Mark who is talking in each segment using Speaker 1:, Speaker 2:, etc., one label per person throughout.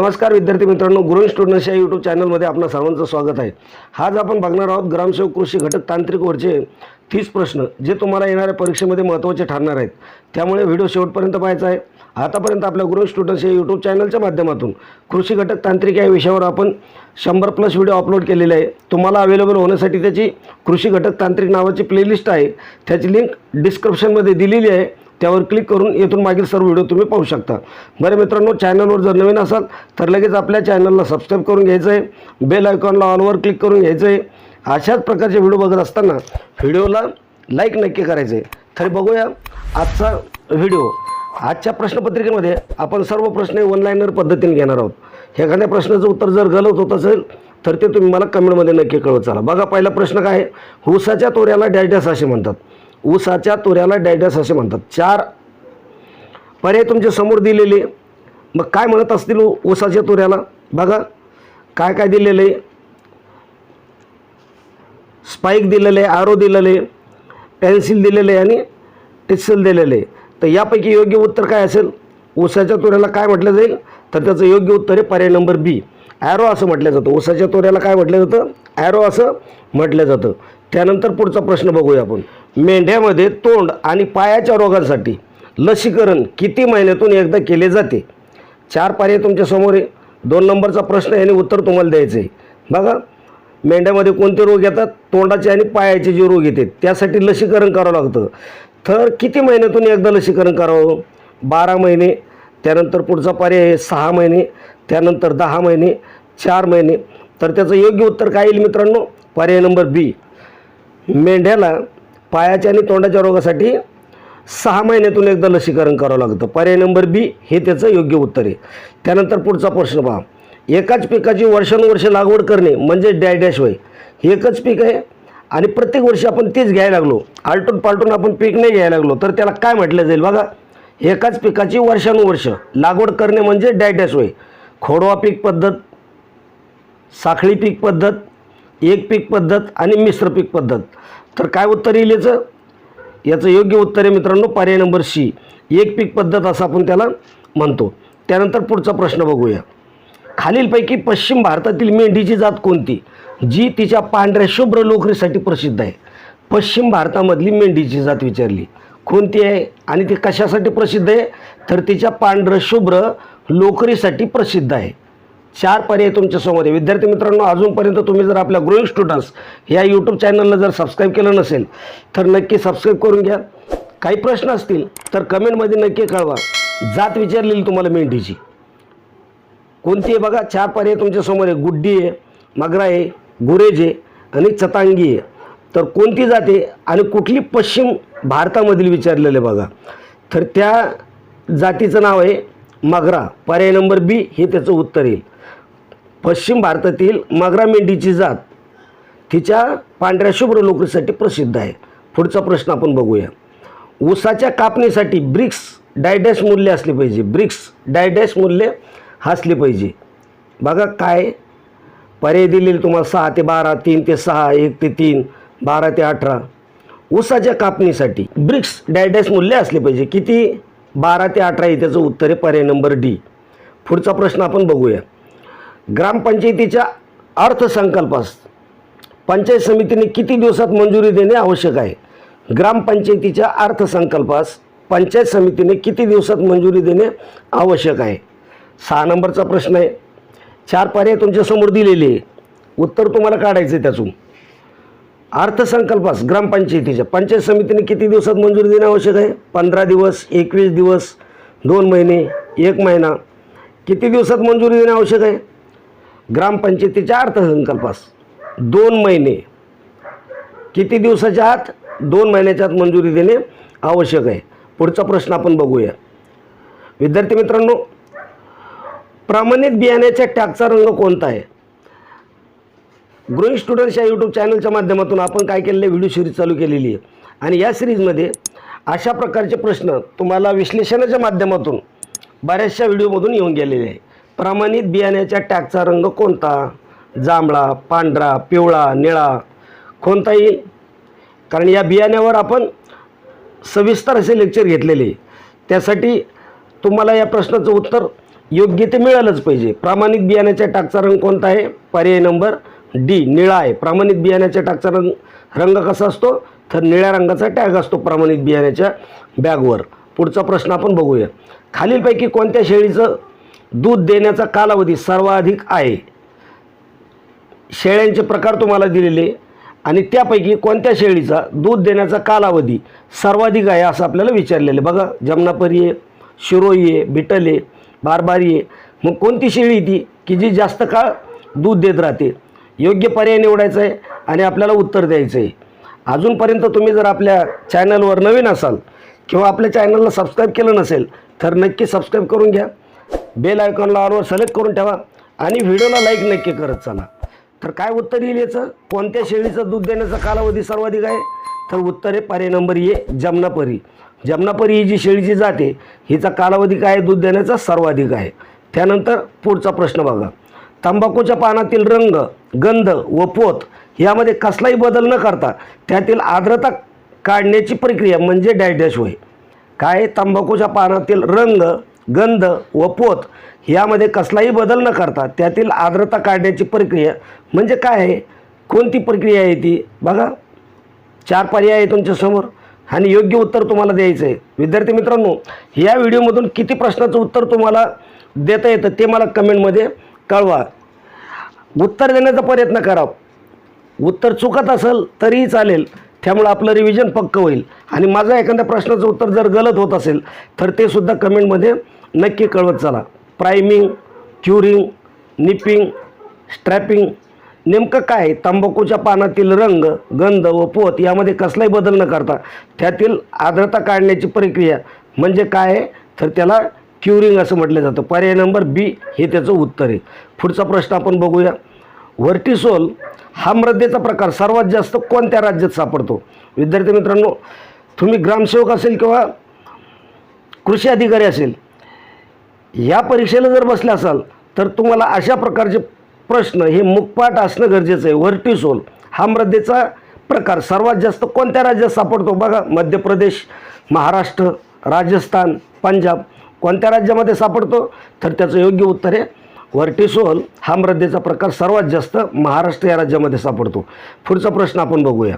Speaker 1: नमस्कार विद्यार्थी मित्रांनो ग्रोईंग स्टुडंट्स या यूट्यूब चॅनलमध्ये आपलं सर्वांचं स्वागत आहे. आज आपण बघणार आहोत ग्रामसेवक कृषी घटक तांत्रिक वरचे तीस प्रश्न जे तुम्हाला येणाऱ्या परीक्षेमध्ये महत्त्वाचे ठरणार आहेत. त्यामुळे व्हिडिओ शेवटपर्यंत पाहायचा आहे. आतापर्यंत आपल्या ग्रोईंग स्टुडंट्स या यूट्यूब चॅनलच्या माध्यमातून कृषी घटक तांत्रिक या विषयावर आपण शंभर प्लस व्हिडिओ अपलोड केलेले आहे. तुम्हाला अवेलेबल होण्यासाठी त्याची कृषी घटक तांत्रिक नावाची प्लेलिस्ट आहे. त्याची लिंक डिस्क्रिप्शनमध्ये दिलेली आहे. त्यावर क्लिक करून येथून मागील सर्व व्हिडिओ तुम्ही पाहू शकता. बरं मित्रांनो चॅनलवर जर नवीन असाल तर लगेच आपल्या चॅनलला सबस्क्राईब करून घ्यायचं आहे बेल आयकॉनला ऑलवर क्लिक करून घ्यायचं आहे अशाच प्रकारचे व्हिडिओ बघत असताना व्हिडिओला लाईक नक्की करायचं आहे तर बघूया आजचा व्हिडिओ आजच्या प्रश्नपत्रिकेमध्ये आपण सर्व प्रश्न वन लाईनर पद्धतीने घेणार आहोत. एखाद्या प्रश्नाचं उत्तर जर गलत होत असेल तर ते तुम्ही मला कमेंटमध्ये नक्की कळवत चला. बघा पहिला प्रश्न काय आहे? ऊसाच्या तोऱ्याला डॅडॅस असे म्हणतात. ऊसाच्या तोऱ्याला डॅडॅस असे म्हणतात. चार पर्याय तुमच्यासमोर दिलेले. मग काय म्हणत असतील उसाच्या ऊसाच्या तोऱ्याला? बघा काय काय दिलेलं? आहे स्पाईक दिलेलं आहे आरो दिलेलं आहे पेन्सिल दिलेलं आहे आणि टिक्सल दिलेलं. आहे तर यापैकी योग्य उत्तर काय असेल? ऊसाच्या तोऱ्याला काय म्हटलं जाईल? तर त्याचं योग्य उत्तर आहे पर्याय नंबर बी ॲरो असं म्हटलं जातं. ऊसाच्या तोऱ्याला काय म्हटलं जातं? ॲरो असं म्हटलं जातं. त्यानंतर पुढचा प्रश्न बघूया आपण. मेंढ्यामध्ये तोंड आणि पायाच्या रोगांसाठी. लसीकरण किती महिन्यातून एकदा केले जाते? चार पर्याय तुमच्यासमोर आहे. दोन नंबरचा प्रश्न आहे आणि उत्तर तुम्हाला द्यायचं आहे. बघा मेंढ्यामध्ये कोणते रोग येतात? तोंडाचे आणि पायाचे जे रोग येतात त्यासाठी लसीकरण करावं लागतं. तर किती महिन्यातून एकदा लसीकरण करावं? बारा महिने त्यानंतर पुढचा पर्याय आहे सहा महिने त्यानंतर दहा महिने चार महिने. तर त्याचं योग्य उत्तर काय येईल मित्रांनो? पर्याय नंबर बी. मेंढ्याला पायाच्या आणि तोंडाच्या रोगासाठी सहा महिन्यातून एकदा लसीकरण करावं लागतं. पर्याय नंबर बी हे त्याचं योग्य उत्तर आहे. त्यानंतर पुढचा प्रश्न पहा. एकाच पिकाची वर्षानुवर्ष लागवड करणे म्हणजे डॅडॅश होय. एकच पीक आहे आणि प्रत्येक वर्षी आपण तेच घ्यायला लागलो. आलटून पालटून आपण पीक नाही घ्यायला लागलो. तर त्याला काय म्हटलं जाईल बघा? एकाच पिकाची वर्षानुवर्ष लागवड करणे म्हणजे डॅडॅश होय. खोडवा पीक पद्धत साखळी पीक पद्धत एक पीक पद्धत आणि मिश्र पीक पद्धत. तर काय उत्तर येईल याचं? याचं योग्य उत्तर आहे मित्रांनो पर्याय नंबर सी. एक पीक पद्धत असं आपण त्याला म्हणतो. त्यानंतर पुढचा प्रश्न बघूया. खालीलपैकी पश्चिम भारतातील मेंढीची जात कोणती? जी तिच्या पांढऱ्या शुभ्र लोकरीसाठी प्रसिद्ध आहे. पश्चिम भारतामधली मेंढीची जात विचारली. कोणती आहे आणि ती कशासाठी प्रसिद्ध आहे? तर तिच्या पांढरं शुभ्र लोकरीसाठी प्रसिद्ध आहे. चार पर्याय तुमच्यासमोर आहे. विद्यार्थी मित्रांनो अजूनपर्यंत तुम्ही जर आपल्या ग्रोईंग स्टुडंट्स या यूट्यूब चॅनलला जर सबस्क्राईब केलं नसेल तर नक्की सबस्क्राईब करून घ्या. काही प्रश्न असतील तर कमेंटमध्ये नक्की कळवा. जात विचारलेली तुम्हाला मेंढीची. कोणती आहे बघा चार पर्याय तुमच्यासमोर आहे. गुड्डी आहे मगरा आहे गुरेज आहे आणि चतांगी आहे. तर कोणती जाते आणि कुठली पश्चिम भारतामधील विचारलेलं आहे बघा. तर त्या जातीचं नाव आहे मगरा. पर्याय नंबर बी हे त्याचं उत्तर येईल. पश्चिम भारतातील मगरा मेंढीची जात तिच्या पांढऱ्या शुभ्र लोकरीसाठी प्रसिद्ध आहे. पुढचा प्रश्न आपण बघूया. ऊसाच्या कापणीसाठी ब्रिक्स डायडॅश मूल्य असले पाहिजे. ब्रिक्स डायडॅश मूल्य असले पाहिजे. बघा काय पर्याय दिलेले तुम्हाला. सहा ते बारा तीन ते सहा एक ते तीन बारा ते अठरा. ऊसाच्या कापणीसाठी ब्रिक्स डायडॅश मूल्य असले पाहिजे. किती? बारा ते अठरा हे त्याचं उत्तर आहे. पर्याय नंबर डी. पुढचा प्रश्न आपण बघूया. ग्रामपंचायतीच्या अर्थसंकल्पास पंचायत समितीने किती दिवसात मंजुरी देणे आवश्यक आहे? ग्रामपंचायतीच्या अर्थसंकल्पास पंचायत समितीने किती दिवसात मंजुरी देणे आवश्यक आहे? सहा नंबरचा प्रश्न आहे. चार पर्याय तुमच्यासमोर दिलेले आहे. उत्तर तुम्हाला काढायचं आहे त्यातून अर्थसंकल्पास ग्रामपंचायतीच्या पंचायत समितीने किती दिवसात मंजुरी देणे आवश्यक आहे? पंधरा दिवस एकवीस दिवस दोन महिने एक महिना. किती दिवसात मंजुरी देणे आवश्यक आहे? ग्रामपंचायतीच्या अर्थसंकल्पास. दोन महिने. किती दिवसाच्या आत? दोन महिन्याच्या आत मंजुरी देणे आवश्यक आहे. पुढचा प्रश्न आपण बघूया. विद्यार्थी मित्रांनो प्रमाणित बियाण्याच्या टॅगचा रंग कोणता आहे? ग्रोईंग स्टुडंट्स या यूट्यूब चॅनलच्या माध्यमातून आपण काय केलेलं व्हिडिओ सिरीज चालू केलेली आहे. आणि या सिरीजमध्ये अशा प्रकारचे प्रश्न तुम्हाला विश्लेषणाच्या माध्यमातून बऱ्याचशा व्हिडिओमधून येऊन गेलेले आहे. प्रमाणित बियाण्याच्या टॅगचा रंग कोणता? जांभळा पांढरा पिवळा निळा. कोणता येईल कारण या बियाण्यावर आपण सविस्तर असे लेक्चर घेतलेले. त्यासाठी तुम्हाला या प्रश्नाचं उत्तर योग्य ते मिळालंच पाहिजे. प्रामाणिक बियाण्याच्या टाकचा रंग कोणता आहे? पर्याय नंबर डी निळा आहे. प्रामाणिक बियाण्याच्या टाकचा रंग रंग कसा असतो? तर निळ्या रंगाचा टॅग असतो प्रामाणिक बियाण्याच्या बॅगवर. पुढचा प्रश्न आपण बघूया. खालीलपैकी कोणत्या शेळीचं दूध देण्याचा कालावधी सर्वाधिक आहे. शेळ्यांचे प्रकार तुम्हाला दिलेले आणि त्यापैकी कोणत्या शेळीचा दूध देण्याचा कालावधी सर्वाधिक आहे असं आपल्याला विचारलेलं आहे. बघा जमनापरी आहे शिरोई आहे बिटल आहे बारबारी आहे. मग कोणती शेळी ती की जी जास्त काळ दूध देत राहते? योग्य पर्याय निवडायचा आहे आणि आपल्याला उत्तर द्यायचं आहे. अजूनपर्यंत तुम्ही जर आपल्या चॅनलवर नवीन असाल किंवा आपल्या चॅनलला सबस्क्राईब केलं नसेल तर नक्की सबस्क्राईब करून घ्या. बेल आयकॉनला ऑलवर सिलेक्ट करून ठेवा आणि व्हिडिओला लाईक नक्की करत चला. तर काय उत्तर येईल याचं? कोणत्या शेळीचं दूध देण्याचा कालावधी सर्वाधिक आहे? तर उत्तर आहे पर्याय नंबर ए जमनापरी. जमनापरी ही जी शेळीची जाते हिचा कालावधी काय आहे? दूध देण्याचा सर्वाधिक आहे. त्यानंतर पुढचा प्रश्न बघा. तंबाखूच्या पानातील रंग गंध व पोत यामध्ये कसलाही बदल न करता त्यातील आर्द्रता काढण्याची प्रक्रिया म्हणजे डॅश डॅश होय. काय तंबाखूच्या पानातील रंग गंध व पोत यामध्ये कसलाही बदल न करता त्यातील आर्द्रता काढण्याची प्रक्रिया म्हणजे काय आहे? कोणती प्रक्रिया आहे ती? बघा. चार पर्याय आहे तुमच्यासमोर आणि योग्य उत्तर तुम्हाला द्यायचं आहे विद्यार्थी मित्रांनो या व्हिडिओमधून किती प्रश्नाचं उत्तर तुम्हाला देता येतं ते मला कमेंटमध्ये कळवा. उत्तर देण्याचा प्रयत्न करा. उत्तर चुकत असेल तरीही चालेल. त्यामुळे आपलं रिव्हिजन पक्क होईल. आणि माझं एखाद्या प्रश्नाचं उत्तर जर गलत होत असेल तर ते सुद्धा कमेंटमध्ये नक्की कळवत चला. प्रायमिंग क्युरिंग निपिंग स्ट्रॅपिंग नेमकं काय आहे? तंबाखूच्या पानातील रंग गंध व पोत यामध्ये कसलाही बदल न करता त्यातील आर्द्रता काढण्याची प्रक्रिया म्हणजे काय आहे? तर त्याला क्युरिंग असं म्हटलं जातं. पर्याय नंबर बी हे त्याचं उत्तर आहे. पुढचा प्रश्न आपण बघूया. व्हर्टिसोल हा मृदेचा प्रकार सर्वात जास्त कोणत्या राज्यात सापडतो? विद्यार्थी मित्रांनो तुम्ही ग्रामसेवक असेल किंवा कृषी अधिकारी असेल या परीक्षेला जर बसले असाल तर तुम्हाला अशा प्रकारचे प्रश्न हे मुखपाठ असणं गरजेचं आहे. व्हर्टिसोल हा मृदेचा प्रकार. सर्वात जास्त कोणत्या राज्यात सापडतो? बघा मध्य प्रदेश महाराष्ट्र राजस्थान पंजाब. कोणत्या राज्यामध्ये सापडतो? तर त्याचं योग्य उत्तर आहे व्हर्टिसोल हा मृदेचा प्रकार सर्वात जास्त महाराष्ट्र या राज्यामध्ये सापडतो. पुढचा प्रश्न आपण बघूया.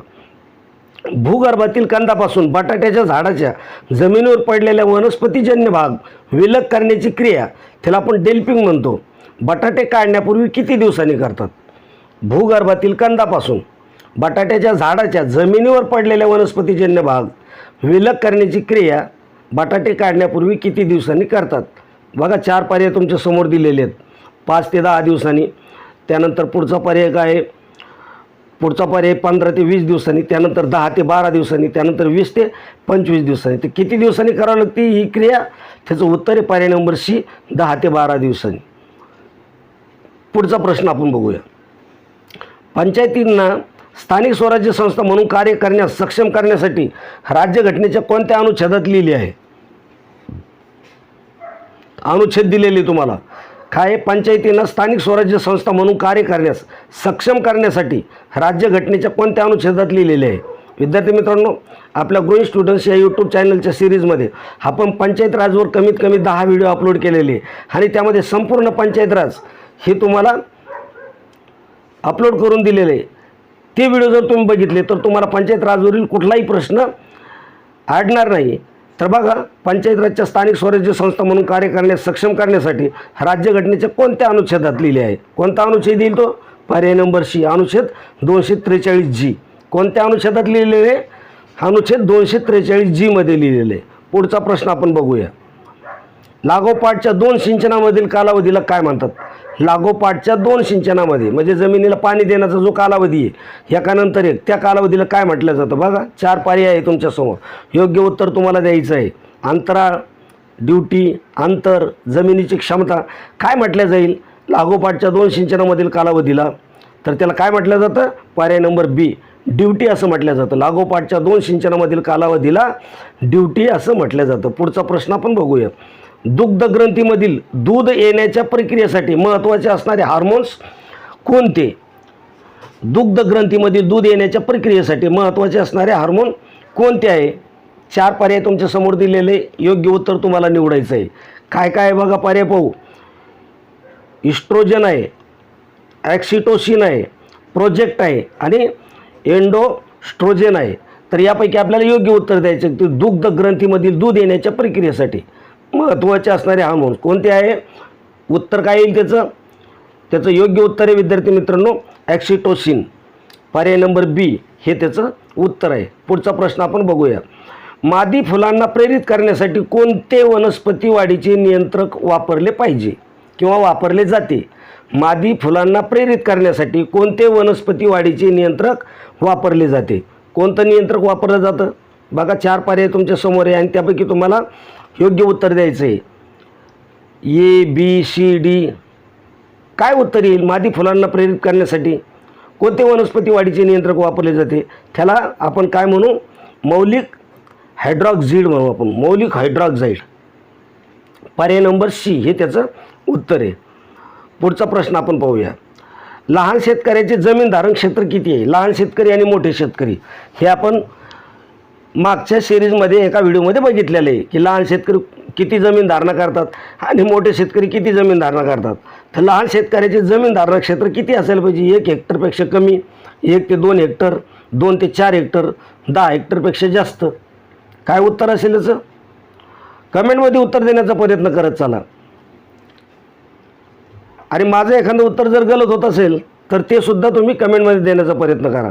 Speaker 1: भूगर्भातील कंदापासून बटाट्याच्या झाडाच्या जमिनीवर पडलेल्या वनस्पतीजन्य भाग विलग करण्याची क्रिया त्याला आपण डेल्पिंग म्हणतो. बटाटे काढण्यापूर्वी किती दिवसांनी करतात? भूगर्भातील कंदापासून बटाट्याच्या झाडाच्या जमिनीवर पडलेल्या वनस्पतीजन्य भाग विलग करण्याची क्रिया बटाटे काढण्यापूर्वी किती दिवसांनी करतात? बघा चार पर्याय तुमच्यासमोर दिलेले आहेत. पाच ते दहा दिवसांनी. त्यानंतर पुढचा पर्याय काय आहे. पुढचा पर्याय पंधरा ते वीस दिवसांनी त्यानंतर दहा ते बारा दिवसांनी त्यानंतर वीस ते पंचवीस दिवसांनी. ते किती दिवसांनी करावं लागते ही क्रिया? त्याचं उत्तर आहे पर्याय नंबर सी दहा ते बारा दिवसांनी. पुढचा प्रश्न आपण बघूया. पंचायतींना स्थानिक स्वराज्य संस्था म्हणून कार्य करण्यास सक्षम करण्यासाठी राज्यघटनेच्या कोणत्या अनुच्छेदात लिहिली आहे? अनुच्छेद दिलेले तुम्हाला. काय पंचायतींना स्थानिक स्वराज्य संस्था म्हणून कार्य करण्यास सक्षम करण्यासाठी राज्यघटनेच्या कोणत्या अनुच्छेदात लिहिलेले आहे? विद्यार्थी मित्रांनो आपल्या ग्रोईंग स्टुडंट्स या यूट्यूब चॅनलच्या सिरीजमध्ये आपण पंचायत राजवर कमीत कमी दहा व्हिडिओ अपलोड केलेले आहे. आणि त्यामध्ये संपूर्ण पंचायत राज हे तुम्हाला अपलोड करून दिलेले आहे. ते व्हिडिओ जर तुम्ही बघितले तर तुम्हाला पंचायत राजवरील कुठलाही प्रश्न आडणार नाही तर बघा पंचायत राजच्या स्थानिक स्वराज्य संस्था म्हणून कार्य करण्यास सक्षम करण्यासाठी राज्यघटनेच्या कोणत्या अनुच्छेदात लिहिले आहे? कोणता अनुच्छेद येईल तो? पर्याय नंबर सी अनुच्छेद दोनशे त्रेचाळीस जी. कोणत्या अनुच्छेदात लिहिलेले आहे? अनुच्छेद दोनशे त्रेचाळीस जीमध्ये लिहिलेले आहे. पुढचा प्रश्न आपण बघूया. लागोपाठच्या दोन सिंचनामधील कालावधीला काय म्हणतात? लागोपाठच्या दोन सिंचनामध्ये म्हणजे जमिनीला पाणी देण्याचा जो कालावधी आहे एकानंतर एक. त्या कालावधीला काय म्हटलं जातं बघा? चार पर्याय आहे तुमच्यासमोर योग्य उत्तर तुम्हाला द्यायचं आहे. अंतराळ ड्युटी अंतर जमिनीची क्षमता काय म्हटलं जाईल? लागोपाठच्या दोन सिंचनामधील कालावधीला. तर त्याला काय म्हटलं जातं? पर्याय नंबर बी. ड्युटी असं म्हटलं जातं. लागोपाठच्या दोन सिंचनामधील कालावधीला ड्युटी असं म्हटलं जातं. पुढचा प्रश्न आपण बघूया. दुग्धग्रंथीमधील दूध येण्याच्या प्रक्रियेसाठी महत्त्वाचे असणारे हार्मोन्स कोणते? दुग्धग्रंथीमधील दूध येण्याच्या प्रक्रियेसाठी महत्त्वाचे असणारे हार्मोन कोणते आहे? चार पर्याय तुमच्यासमोर दिलेले योग्य उत्तर तुम्हाला निवडायचं आहे. काय काय आहे बघा पर्याय पाहू. इस्ट्रोजन आहे ॲक्सिटोसिन आहे प्रोजेक्ट आहे आणि एंडोस्ट्रोजेन आहे. तर यापैकी आपल्याला योग्य उत्तर द्यायचं ते दुग्ध ग्रंथीमधील दूध येण्याच्या प्रक्रियेसाठी. महत्त्वाचे असणारे हार्मोन्स कोणते आहे? उत्तर काय येईल त्याचं? त्याचं योग्य उत्तर आहे विद्यार्थी मित्रांनो ॲक्सिटोसिन. पर्याय नंबर बी हे त्याचं उत्तर आहे. पुढचा प्रश्न आपण बघूया. मादी फुलांना प्रेरित करण्यासाठी कोणते वनस्पती वाढीचे नियंत्रक वापरले पाहिजे किंवा वापरले जाते? मादी फुलांना प्रेरित करण्यासाठी कोणते वनस्पती वाढीचे नियंत्रक वापरले जाते? कोणतं नियंत्रक वापरलं जातं? बघा चार पर्याय तुमच्यासमोर आहे आणि त्यापैकी तुम्हाला योग्य उत्तर द्यायचं आहे ए बी सी डी काय उत्तर येईल? मादी फुलांना प्रेरित करण्यासाठी कोणते वनस्पती वाढीचे नियंत्रक वापरले जाते? त्याला आपण काय म्हणू? मौलिक हायड्रॉक्झिड म्हणू आपण. मौलिक हायड्रॉक्झाईड पर्याय नंबर सी हे त्याचं उत्तर आहे. पुढचा प्रश्न आपण पाहूया. लहान शेतकऱ्याचे जमीन धारण क्षेत्र किती आहे? लहान शेतकरी आणि मोठे शेतकरी. हे आपण मागच्या सिरीजमध्ये एका व्हिडिओमध्ये बघितलेलं आहे की लहान शेतकरी किती जमीन धारणा करतात आणि मोठे शेतकरी किती जमीन धारणा करतात. तर लहान शेतकऱ्याचे जमीन धारणा क्षेत्र किती असायला पाहिजे? एक हेक्टरपेक्षा कमी एक ते दोन हेक्टर दोन ते चार हेक्टर दहा हेक्टरपेक्षा जास्त. काय उत्तर असेल याचं? कमेंटमध्ये उत्तर देण्याचा प्रयत्न करत चला. आणि माझं एखादं उत्तर जर गलत होत असेल तर ते सुद्धा तुम्ही कमेंटमध्ये देण्याचा प्रयत्न करा.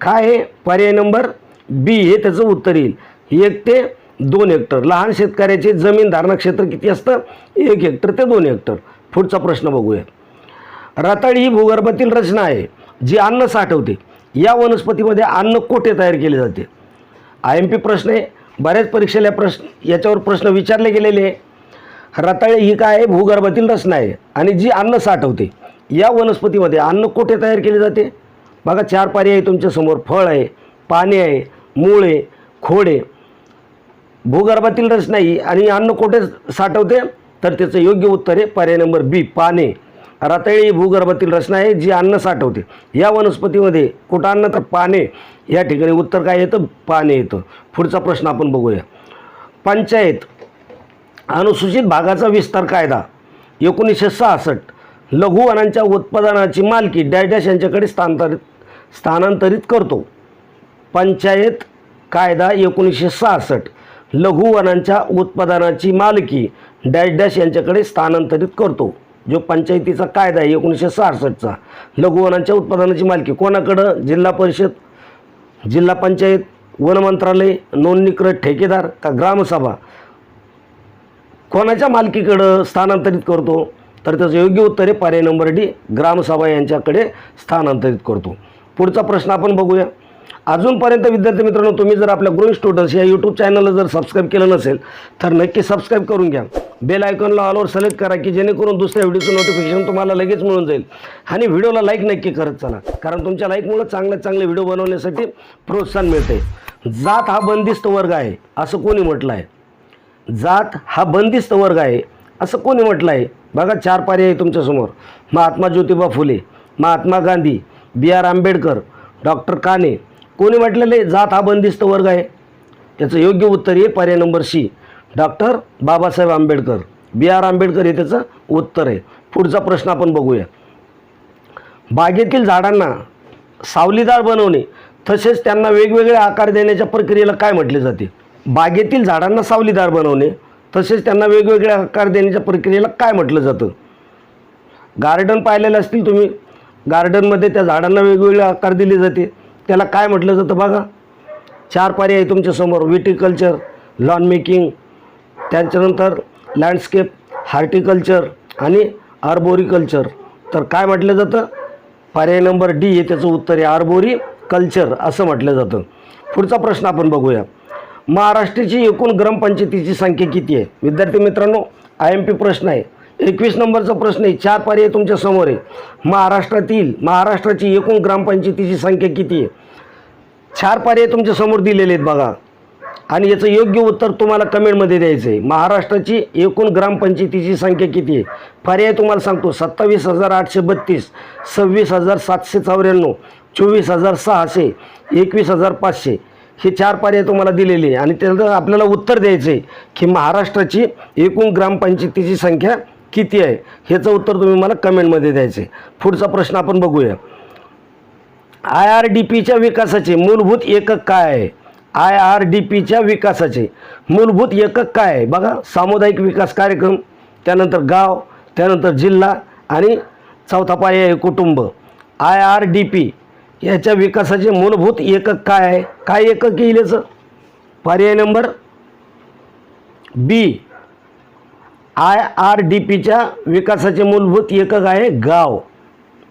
Speaker 1: काय आहे? पर्याय नंबर बी हे त्याचं उत्तर येईल. एक ते दोन हेक्टर. लहान शेतकऱ्याचे जमीन धारणा क्षेत्र किती असतं? एक हेक्टर ते दोन हेक्टर. पुढचा प्रश्न बघूया. रताळी ही भूगर्भातील रचना आहे जी अन्न साठवते. या वनस्पतीमध्ये अन्न कोठे तयार केले जाते? आय एम पी प्रश्न आहे. बऱ्याच परीक्षेला प्रश्न याच्यावर प्रश्न विचारले गेलेले आहे. रताळे ही काय आहे? भूगर्भातील रचना आहे आणि जी अन्न साठवते. या वनस्पतीमध्ये अन्न कोठे तयार केले जाते? बघा चार पर्याय आहे तुमच्यासमोर फळ आहे पाने आहे मुळे खोडे भूगर्भातील रचना ही आणि अन्न कोठे साठवते? तर त्याचं योग्य उत्तर आहे पर्याय नंबर बी पाने. रताळी ही भूगर्भातील रचना आहे जी अन्न साठवते. या वनस्पतीमध्ये कुठं अन्न तर पाने. या ठिकाणी उत्तर काय येतं? पाने येतं. पुढचा प्रश्न आपण बघूया. पंचायत अनुसूचित भागाचा विस्तार कायदा. एकोणीसशे सहासष्ट. लघुवनांच्या उत्पादनाची मालकी डॅश डॅश यांच्याकडे स्थानांतरित स्थानांतरित करतो. पंचायत कायदा एकोणीसशे सहासष्ट. लघुवनांच्या उत्पादनाची मालकी डॅश डॅश यांच्याकडे स्थानांतरित करतो. जो पंचायतीचा कायदा आहे एकोणीसशे सहासष्टचा. लघुवनांच्या उत्पादनाची मालकी कोणाकडं? जिल्हा परिषद जिल्हा पंचायत वन मंत्रालय नोंदणीकृत ठेकेदार का ग्रामसभा? कोणाच्या मालकीकडं स्थानांतरित करतो? तर त्याचं योग्य उत्तर आहे पर्याय नंबर डी ग्रामसभा यांच्याकडे स्थानांतरित करतो. पुढचा प्रश्न आपण बघूया. अजूनपर्यंत विद्यार्थी मित्रांनो तुम्ही जर आपल्या ग्रोईंग स्टुडंट्स या यूट्यूब चॅनलला जर सबस्क्राईब केलं नसेल तर नक्की सबस्क्राईब करून घ्या. बेल आयकॉनला ऑलवर सिलेक्ट करा की जेणेकरून दुसऱ्या व्हिडिओचं नोटिफिकेशन तुम्हाला लगेच मिळून जाईल. आणि व्हिडिओला लाईक नक्की करत चला. कारण तुमच्या लाईकमुळे चांगले चांगले व्हिडिओ बनवण्यासाठी प्रोत्साहन मिळते. जात हा बंदिस्त वर्ग आहे असं कोणी म्हटलं आहे जात हा बंदिस्त वर्ग आहे असं कोणी म्हटलं आहे बघा चार पर्याय आहे तुमच्यासमोर Mahatma Jyotiba Phule Mahatma Gandhi B R Ambedkar doctor Kane कोणी म्हटलेलं आहे जात हा बंदिस्त वर्ग आहे. त्याचं योग्य उत्तर आहे पर्याय number C. Doctor Babasaheb Ambedkar B R Ambedkar हे त्याचं उत्तर आहे. पुढचा प्रश्न आपण बघूया. बागेतील झाडांना सावलीदार बनवणे तसेच त्यांना वेगवेगळे आकार देण्याच्या प्रक्रियेला काय म्हटले जाते? बागेतील झाडांना सावलीदार बनवणे तसेच त्यांना वेगवेगळे आकार देण्याच्या प्रक्रियेला काय म्हटलं जातं? गार्डन पाहिलेलं असतील तुम्ही. गार्डनमध्ये त्या झाडांना वेगवेगळे आकार दिले जाते. त्याला काय म्हटलं जातं बघा? चार पर्याय आहे तुमच्यासमोर विटिकल्चर लॉन मेकिंग त्याच्यानंतर लँडस्केप हार्टिकल्चर आणि आर्बोरिकल्चर तर काय म्हटलं जातं? पर्याय नंबर डी हे त्याचं उत्तर आहे आर्बोरी कल्चर असं म्हटलं जातं. पुढचा प्रश्न आपण बघूया. महाराष्ट्राची एकूण ग्रामपंचायतीची संख्या किती आहे? विद्यार्थी मित्रांनो आय एम पी प्रश्न आहे. एकवीस नंबरचा प्रश्न आहे. चार पर्याय तुमच्यासमोर आहे. महाराष्ट्रातील महाराष्ट्राची एकूण ग्रामपंचायतीची संख्या किती आहे? चार पर्याय तुमच्यासमोर दिलेले आहेत बघा. आणि याचं योग्य उत्तर तुम्हाला कमेंटमध्ये द्यायचं आहे. महाराष्ट्राची एकूण ग्रामपंचायतीची संख्या किती आहे? पर्याय तुम्हाला सांगतो. सत्तावीस हजार आठशे बत्तीस सव्वीस हजार सातशे चौऱ्याण्णव चोवीस हजार सहाशे एकवीस हजार पाचशे. हे चार पर्याय तुम्हाला दिलेले आहे. आणि त्याचं आपल्याला उत्तर द्यायचं आहे की महाराष्ट्राची एकूण ग्रामपंचायतीची संख्या किती आहे? ह्याचं उत्तर तुम्ही मला कमेंटमध्ये द्यायचं आहे. पुढचा प्रश्न आपण बघूया. आय आर डी पीच्या विकासाचे मूलभूत एकक काय आहे? आय आर डी पीच्या विकासाचे मूलभूत एकक काय आहे? बघा सामुदायिक विकास कार्यक्रम त्यानंतर गाव त्यानंतर जिल्हा आणि चौथा पाय आहे कुटुंब. आय आर डी पी याच्या विकासाचे मूलभूत एकक काय आहे? काय एकक येईल याचं? पर्याय number B. I R D पीच्या विकासाचे मूलभूत एकक आहे गाव.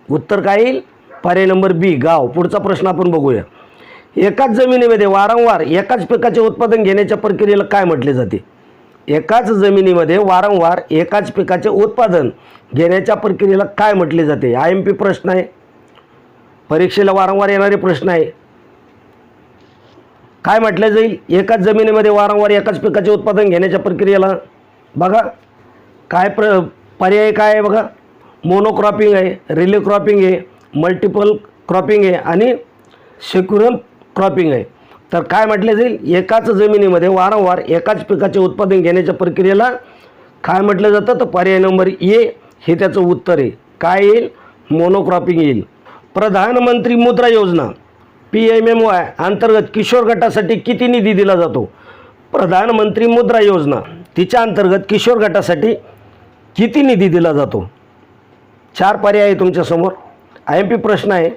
Speaker 1: उत्तर काय येईल? पर्याय नंबर बी गाव. पुढचा प्रश्न आपण बघूया. एकाच जमिनीमध्ये वारंवार एकाच पिकाचे उत्पादन घेण्याच्या प्रक्रियेला काय म्हटले जाते? एकाच जमिनीमध्ये वारंवार एकाच पिकाचे उत्पादन घेण्याच्या प्रक्रियेला काय म्हटले जाते? आय एम पी प्रश्न आहे. परीक्षेला वारंवार येणारे प्रश्न आहे. काय म्हटलं जाईल? एकाच जमिनीमध्ये वारंवार एकाच पिकाचे उत्पादन घेण्याच्या प्रक्रियेला? बघा. काय प्र पर्याय काय आहे बघा? मोनोक्रॉपिंग आहे रिले क्रॉपिंग आहे मल्टिपल क्रॉपिंग आहे आणि सेक्युरल क्रॉपिंग आहे. तर काय म्हटलं जाईल? एकाच जमिनीमध्ये वारंवार एकाच पिकाचे उत्पादन घेण्याच्या प्रक्रियेला काय म्हटलं जातं? तर पर्याय नंबर ए हे त्याचं उत्तर आहे. काय येईल? मोनोक्रॉपिंग येईल. प्रधानमंत्री मुद्रा योजना पी एम एम वाय अंतर्गत किशोर गटासाठी किती निधी दिला जातो? प्रधानमंत्री मुद्रा योजना तिच्या अंतर्गत किशोर गटासाठी किती निधी दिला जातो? चार पर्याय आहे तुमच्यासमोर. आय एम पी प्रश्न आहे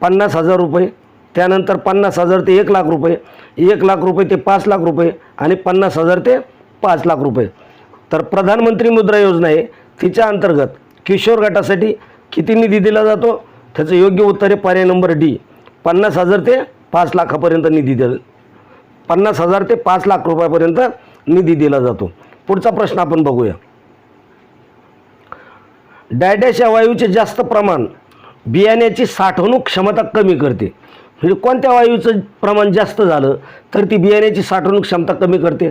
Speaker 1: पन्नास हजार रुपये त्यानंतर पन्नास हजार ते एक लाख रुपये एक लाख रुपये ते पाच लाख रुपये आणि पन्नास हजार ते पाच लाख रुपये. तर प्रधानमंत्री मुद्रा योजना आहे तिच्या अंतर्गत किशोर गटासाठी किती निधी दिला जातो? त्याचं योग्य उत्तर आहे पर्याय नंबर डी पन्नास हजार ते पाच लाखापर्यंत निधी दिला पन्नास हजार ते पाच लाख रुपयापर्यंत निधी दिला जातो. पुढचा प्रश्न आपण बघूया. डायडॅश या वायूचे जास्त प्रमाण बियाण्याची साठवणूक क्षमता कमी करते. म्हणजे कोणत्या वायूचं प्रमाण जास्त झालं तर ती बियाण्याची साठवणूक क्षमता कमी करते.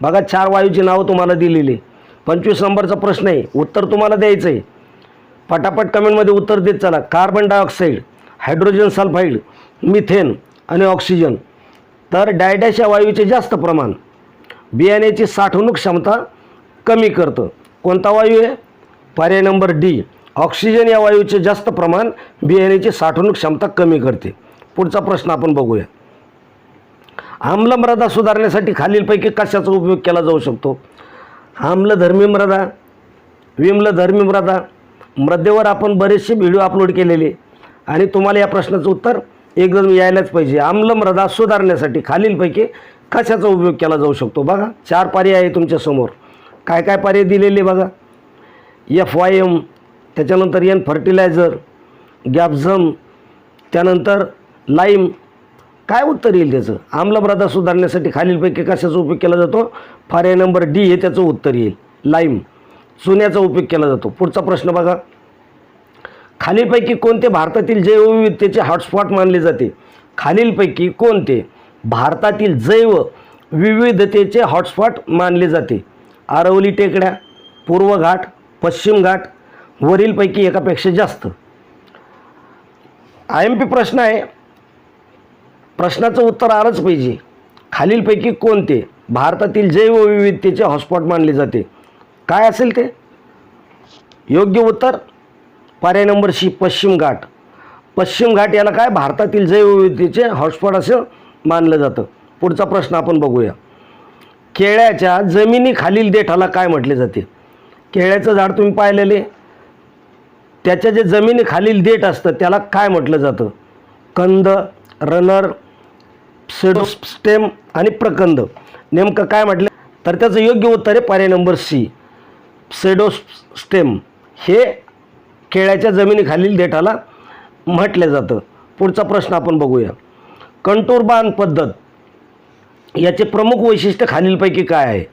Speaker 1: बघा चार वायूची नावं तुम्हाला दिलेली. पंचवीस नंबरचा प्रश्न आहे. उत्तर तुम्हाला द्यायचं आहे पटापट कमेंटमध्ये उत्तर देत चला. Carbon dioxide hydrogen sulphide methane आणि ऑक्सिजन तर डायडॅश या वायूचे जास्त प्रमाण बियाण्याची साठवणूक क्षमता कमी करतं. कोणता वायू आहे? पर्याय नंबर डी. ऑक्सिजन या वायूचे जास्त प्रमाण बियाण्याची साठवणूक क्षमता कमी करते. पुढचा प्रश्न आपण बघूया. आम्लमृदा सुधारण्यासाठी खालीलपैकी कशाचा उपयोग केला जाऊ शकतो? आम्लधर्मी मृदा विम्लधर्मी मृदा मृदेवर आपण बरेचसे व्हिडिओ अपलोड केलेले. आणि तुम्हाला या प्रश्नाचं उत्तर एकदम यायलाच पाहिजे. आम्ल मृदा सुधारण्यासाठी खालीलपैकी कशाचा उपयोग केला जाऊ शकतो? बघा चार पर्याय आहे तुमच्यासमोर काय काय पर्याय दिलेले बघा. एफ वाय एम त्याच्यानंतर एन फर्टिलायझर गॅप्झम त्यानंतर लाईम काय उत्तर येईल त्याचं? आम्लमृदा सुधारण्यासाठी खालीलपैकी कशाचा उपयोग केला जातो? पर्याय नंबर डी हे त्याचं उत्तर येईल. लाईम चुन्याचा उपयोग केला जातो. पुढचा प्रश्न बघा. खालीलपैकी कोणते भारतातील जैवविविधतेचे हॉटस्पॉट मानले जाते? खालीलपैकी कोणते? भारतातील जैव विविधतेचे हॉटस्पॉट मानले जाते. आरवली टेकड्या पूर्व घाट पश्चिम घाट वरीलपैकी एकापेक्षा जास्त. आय एम पी प्रश्न आहे. प्रश्नाचं उत्तर आलंच पाहिजे. खालीलपैकी कोणते? भारतातील जैवविविधतेचे हॉटस्पॉट मानले जाते. काय असेल ते? योग्य उत्तर? पर्याय नंबर सी पश्चिम घाट. पश्चिम घाट याला काय? भारतातील जैवविविधतेचे हॉटस्पॉट असं मानलं जातं. पुढचा प्रश्न आपण बघूया. केळ्याच्या जमिनीखालील देठाला काय म्हटले जाते? केळ्याचं झाड तुम्ही पाहिलेले. त्याच्या जे जमिनीखालील देठ असतं त्याला काय म्हटलं जातं? कंद रनर स्टेम आणि प्रकंद. नेमकं काय म्हटलं? तर त्याचं योग्य उत्तर आहे पर्याय नंबर सी. स्टेम हे केळ्याच्या जमिनीखालील देठाला म्हटलं जातं. पुढचा प्रश्न आपण बघूया. कंटूर बांध पद्धत. याचे प्रमुख वैशिष्ट्य खालीलपैकी काय आहे?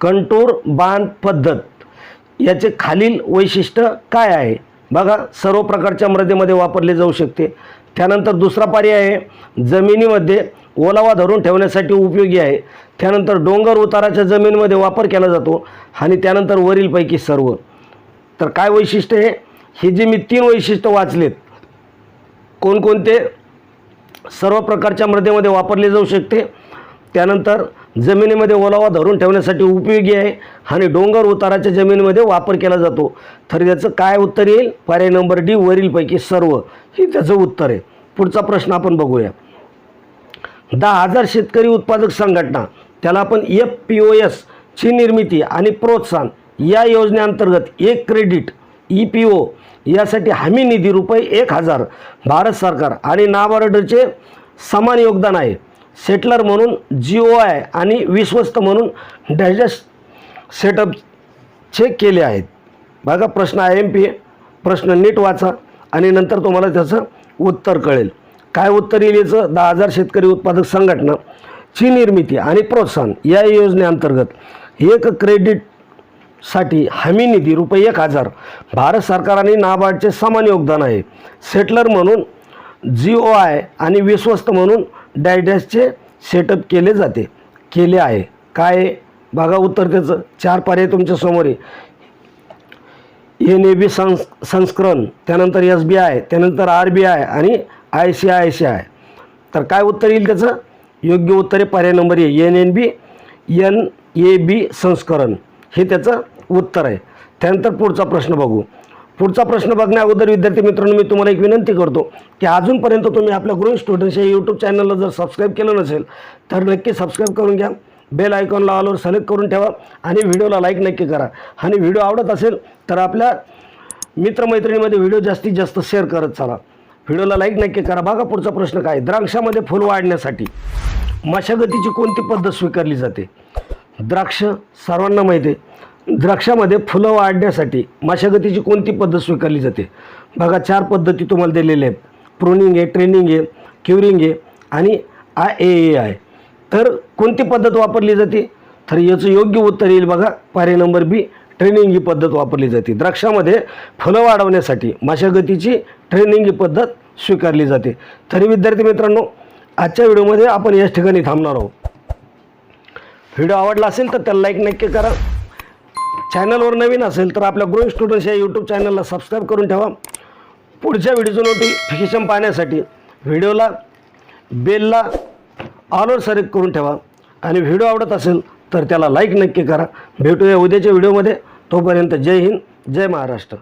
Speaker 1: कंटूर बांध पद्धत. याचे खालील वैशिष्ट्य काय आहे? बघा सर्व प्रकारच्या मृदेमध्ये वापरले जाऊ शकते. त्यानंतर दुसरा पर्याय आहे जमिनीमध्ये ओलावा धरून ठेवण्यासाठी उपयोगी आहे. त्यानंतर डोंगर उताराच्या जमिनीमध्ये वापर केला जातो आणि त्यानंतर वरीलपैकी सर्व. तर काय वैशिष्ट्य आहे? हे जे मी तीन वैशिष्ट्य वाचलेत कोणकोणते? सर्व प्रकारच्या मृदेमध्ये वापरले जाऊ शकते. त्यानंतर जमिनीमध्ये ओलावा धरून ठेवण्यासाठी उपयोगी आहे आणि डोंगर उताराच्या जमिनीमध्ये वापर केला जातो. तर याचं काय उत्तर येईल? पर्याय नंबर डी वरीलपैकी सर्व. हे त्याचं उत्तर आहे. पुढचा प्रश्न आपण बघूया. दहा हजार शेतकरी उत्पादक संघटना त्याला आपण एफ पी ओ एस ची निर्मिती आणि प्रोत्साहन या योजनेअंतर्गत एक क्रेडिट ई पी ओ यासाठी हमी निधी रुपये एक हजार भारत सरकार आणि नाबार्डचे समान योगदान आहे. सेटलर म्हणून जी ओ आय आणि विश्वस्त म्हणून डायजेस्ट सेटअपचे केले आहेत. बघा प्रश्न आय एम पी प्रश्न नीट वाचा आणि नंतर तुम्हाला त्याचं उत्तर कळेल. काय उत्तर येईल याचं? दहा हजार शेतकरी उत्पादक संघटना ची निर्मिती आणि प्रोत्साहन या योजनेअंतर्गत एक क्रेडिटसाठी हमी निधी रुपये एक हजार. भारत सरकार आणि नाबार्डचे समान योगदान आहे. सेटलर म्हणून जी ओ आय आणि विश्वस्त म्हणून डायडॅसचे सेटअप केले जाते केले आहे. काय? आहे? बघा उत्तर त्याचं. चार पर्याय तुमच्यासमोर आहे. एन ए बी संस संस्करण त्यानंतर एस बी आय त्यानंतर आर बी आय आणि I C I C I. तर काय उत्तर येईल त्याचं? योग्य उत्तर आहे पर्याय number A. N N B N A B संस्करण. हे त्याचं उत्तर आहे. त्यानंतर पुढचा प्रश्न बघू. पुढचा प्रश्न बघण्या अगोदर विद्यार्थी मित्रांनो मी तुम्हाला एक विनंती करतो की अजूनपर्यंत तुम्ही आपल्या ग्रोईंग स्टुडंट्स या यूट्यूब चॅनलला जर सबस्क्राईब केलं नसेल तर नक्की सबस्क्राईब करून घ्या. बेल आयकॉनला ऑलवर सिलेक्ट करून ठेवा आणि व्हिडिओला लाईक नक्की करा. आणि व्हिडिओ आवडत असेल तर आपल्या मित्रमैत्रिणीमध्ये व्हिडिओ जास्तीत जास्त शेअर करत चला. व्हिडिओला लाईक नक्की करा. बघा पुढचा प्रश्न काय? द्राक्षामध्ये फुल वाढण्यासाठी मशागतीची कोणती पद्धत स्वीकारली जाते? द्राक्ष सर्वांना माहिती आहे. द्राक्षामध्ये फुलं वाढण्यासाठी मशागतीची कोणती पद्धत स्वीकारली जाते? बघा चार पद्धती तुम्हाला दिलेल्या आहेत. प्रोनिंग आहे ट्रेनिंग आहे क्युरिंग आहे आणि आय ए ए आहे तर कोणती पद्धत वापरली जाते? तर याचं योग्य उत्तर येईल बघा. पर्याय नंबर बी ट्रेनिंग ही पद्धत वापरली जाते. द्राक्षामध्ये फुलं वाढवण्यासाठी मशागतीची ट्रेनिंग ही पद्धत स्वीकारली जाते. तरी विद्यार्थी मित्रांनो आजच्या व्हिडिओमध्ये आपण याच ठिकाणी थांबणार आहोत. व्हिडिओ आवडला असेल तर त्याला लाईक नक्की करा. चॅनलवर नवीन असेल तर आपल्या ग्रोईंग स्टुडंट्स या यूट्यूब चॅनलला सबस्क्राईब करून ठेवा. पुढच्या व्हिडिओचं नोटिफिकेशन पाहण्यासाठी व्हिडिओला बेलला ऑलवर सरेक्ट करून ठेवा. आणि व्हिडिओ आवडत असेल तर त्याला लाईक नक्की करा. भेटूया उद्याच्या व्हिडिओमध्ये तोपर्यंत जय हिंद जय महाराष्ट्र.